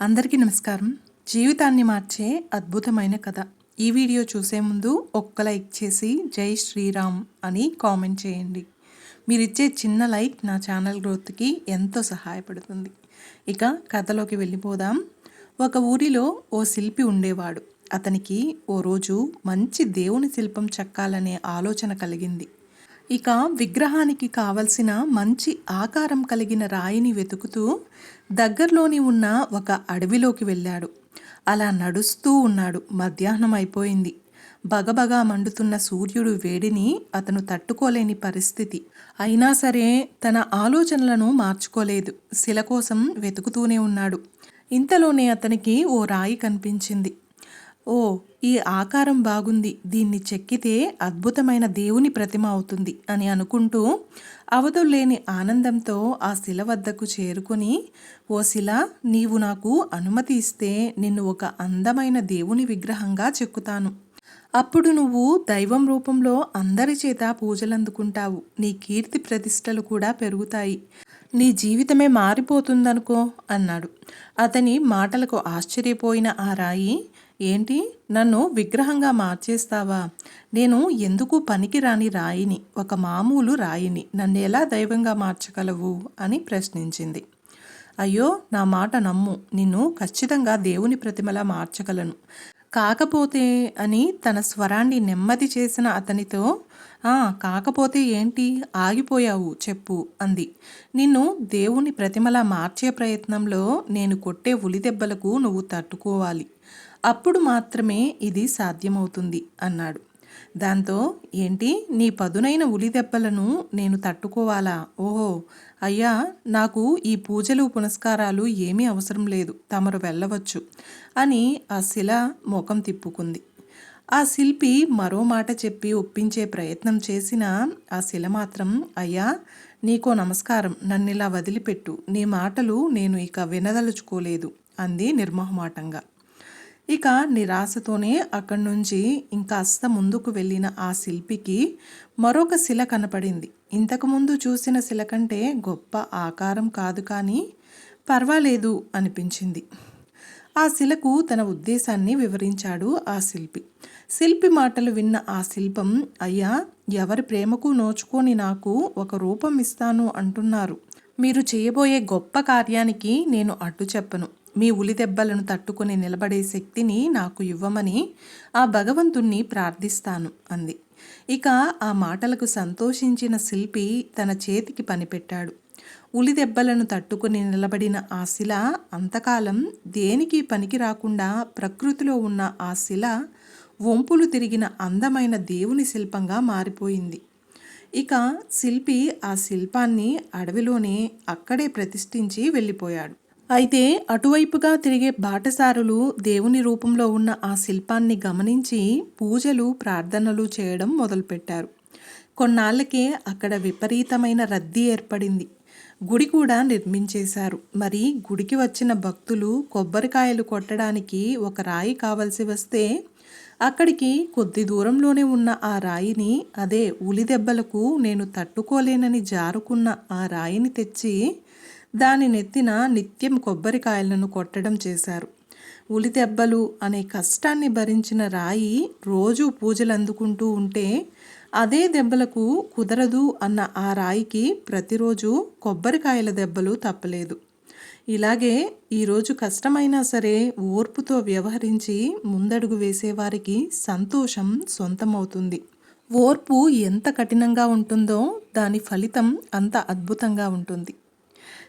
అందరికీ నమస్కారం. జీవితాన్ని మార్చే అద్భుతమైన కథ. ఈ వీడియో చూసే ముందు ఒక్క లైక్ చేసి జై శ్రీరామ్ అని కామెంట్ చేయండి. మీరిచ్చే చిన్న లైక్ నా ఛానల్ గ్రోత్కి ఎంతో సహాయపడుతుంది. ఇక కథలోకి వెళ్ళిపోదాం. ఒక ఊరిలో ఓ శిల్పి ఉండేవాడు. అతనికి ఓ రోజు మంచి దేవుని శిల్పం చెక్కాలనే ఆలోచన కలిగింది. ఇక విగ్రహానికి కావలసిన మంచి ఆకారం కలిగిన రాయిని వెతుకుతూ దగ్గరలోని ఉన్న ఒక అడవిలోకి వెళ్ళాడు. అలా నడుస్తూ ఉన్నాడు. మధ్యాహ్నం అయిపోయింది. బగబగా మండుతున్న సూర్యుడు వేడిని అతను తట్టుకోలేని పరిస్థితి. అయినా సరే తన ఆలోచనలను మార్చుకోలేదు. శిల కోసం వెతుకుతూనే ఉన్నాడు. ఇంతలోనే అతనికి ఓ రాయి కనిపించింది. ఓ ఈ ఆకారం బాగుంది. దీన్ని చెక్కితే అద్భుతమైన దేవుని ప్రతిమ అవుతుంది అని అనుకుంటూ అవధుల్లేని ఆనందంతో ఆ శిల వద్దకు చేరుకొని ఓ శిల నీవు నాకు అనుమతి ఇస్తే నిన్ను ఒక అందమైన దేవుని విగ్రహంగా చెక్కుతాను. అప్పుడు నువ్వు దైవం రూపంలో అందరి చేత పూజలందుకుంటావు. నీ కీర్తి ప్రతిష్టలు కూడా పెరుగుతాయి. నీ జీవితమే మారిపోతుందనుకో అన్నాడు. అతని మాటలకు ఆశ్చర్యపోయిన ఆ రాయి ఏంటి? నన్ను విగ్రహంగా మార్చేస్తావా? నేను ఎందుకు పనికిరాని రాయిని ఒక మామూలు రాయిని నన్ను ఎలా దైవంగా మార్చగలవు? అని ప్రశ్నించింది. అయ్యో నా మాట నమ్ము. నిన్ను ఖచ్చితంగా దేవుని ప్రతిమలా మార్చగలను. కాకపోతే అని తన స్వరాన్ని నెమ్మది చేసిన అతనితో కాకపోతే ఏంటి? ఆగిపోయావు చెప్పు అంది. నిన్ను దేవుని ప్రతిమలా మార్చే ప్రయత్నంలో నేను కొట్టే ఉలిదెబ్బలకు నువ్వు తట్టుకోవాలి. అప్పుడు మాత్రమే ఇది సాధ్యమవుతుంది అన్నాడు. దాంతో ఏంటి? నీ పదునైన ఉలి దెబ్బలను నేను తట్టుకోవాలా? ఓహో! అయ్యా నాకు ఈ పూజలు పునస్కారాలు ఏమీ అవసరం లేదు. తమరు వెళ్ళవచ్చు అని ఆ శిల ముఖం తిప్పుకుంది. ఆ శిల్పి మరో మాట చెప్పి ఒప్పించే ప్రయత్నం చేసిన ఆ శిల మాత్రం అయ్యా నీకో నమస్కారం. నన్ను ఇలా వదిలిపెట్టు. నీ మాటలు నేను ఇక వినదలుచుకోలేదు అంది నిర్మోహమాటంగా. ఇక నిరాశతోనే అక్కడి నుంచి ఇంకాస్త ముందుకు వెళ్ళిన ఆ శిల్పికి మరొక శిల కనపడింది. ఇంతకుముందు చూసిన శిల కంటే గొప్ప ఆకారం కాదు కానీ పర్వాలేదు అనిపించింది. ఆ శిలకు తన ఉద్దేశాన్ని వివరించాడు ఆ శిల్పి. శిల్పి మాటలు విన్న ఆ శిల్పం అయ్యా ఎవరి ప్రేమకు నోచుకొని నాకు ఒక రూపం ఇస్తాను అంటున్నారు. మీరు చేయబోయే గొప్ప కార్యానికి నేను అడ్డు చెప్పను. మీ ఉలిదెబ్బలను తట్టుకుని నిలబడే శక్తిని నాకు ఇవ్వమని ఆ భగవంతుణ్ణి ప్రార్థిస్తాను అంది. ఇక ఆ మాటలకు సంతోషించిన శిల్పి తన చేతికి పనిపెట్టాడు. ఉలి దెబ్బలను తట్టుకుని నిలబడిన ఆ శిల అంతకాలం దేనికి పనికి రాకుండా ప్రకృతిలో ఉన్న ఆ శిల వంపులు తిరిగిన అందమైన దేవుని శిల్పంగా మారిపోయింది. ఇక శిల్పి ఆ శిల్పాన్ని అడవిలోనే అక్కడే ప్రతిష్ఠించి వెళ్ళిపోయాడు. అయితే అటువైపుగా తిరిగే బాటసారులు దేవుని రూపంలో ఉన్న ఆ శిల్పాన్ని గమనించి పూజలు ప్రార్థనలు చేయడం మొదలుపెట్టారు. కొన్నాళ్ళకే అక్కడ విపరీతమైన రద్దీ ఏర్పడింది. గుడి కూడా నిర్మించేశారు. మరి గుడికి వచ్చిన భక్తులు కొబ్బరికాయలు కొట్టడానికి ఒక రాయి కావలసి వస్తే అక్కడికి కొద్ది దూరంలోనే ఉన్న ఆ రాయిని అదే ఉలిదెబ్బలకు నేను తట్టుకోలేనని జారుకున్న ఆ రాయిని తెచ్చి దాని నెత్తిన నిత్యం కొబ్బరికాయలను కొట్టడం చేశారు. ఉలిదెబ్బలు అనే కష్టాన్ని భరించిన రాయి రోజూ పూజలు అందుకుంటూ ఉంటే అదే దెబ్బలకు కుదరదు అన్న ఆ రాయికి ప్రతిరోజు కొబ్బరికాయల దెబ్బలు తప్పలేదు. ఇలాగే ఈరోజు కష్టమైనా సరే ఓర్పుతో వ్యవహరించి ముందడుగు వేసేవారికి సంతోషం సొంతమవుతుంది. ఓర్పు ఎంత కఠినంగా ఉంటుందో దాని ఫలితం అంత అద్భుతంగా ఉంటుంది.